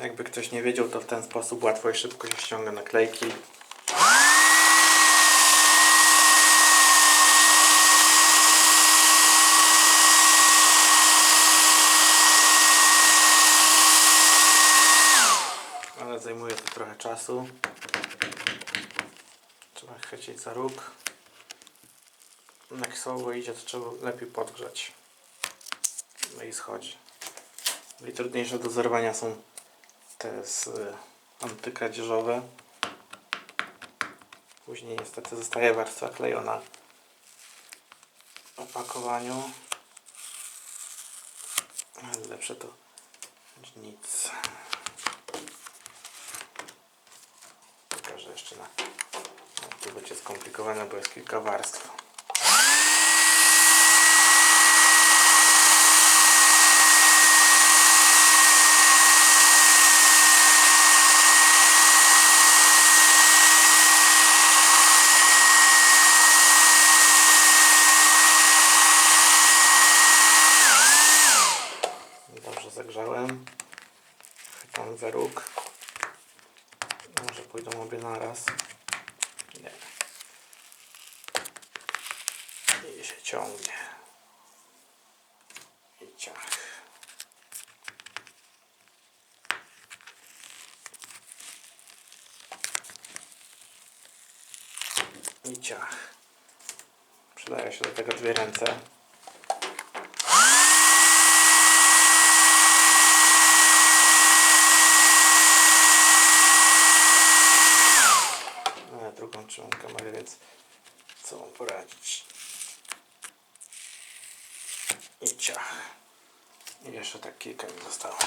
Jakby ktoś nie wiedział, to w ten sposób łatwo i szybko się ściąga naklejki. Ale zajmuje to trochę czasu. Trzeba chwycić za róg. Jak słabo idzie, to trzeba lepiej podgrzać. No i schodzi. Najtrudniejsze do zerwania są te z y, antykradzieżowe. Później niestety zostaje warstwa klejona w opakowaniu. Lepsze to nic. Pokażę jeszcze na... Tu będzie skomplikowane, bo jest kilka warstw. Dobrze zagrzałem. Chwytam za róg. Może pójdą obie naraz. Nie. I się ciągnie. I ciach. I ciach. Przydaje się do tego dwie ręce. No, ja drugą trzymam kamerę, więc co mam poradzić? I ciach. I jeszcze tak kilka mi zostało.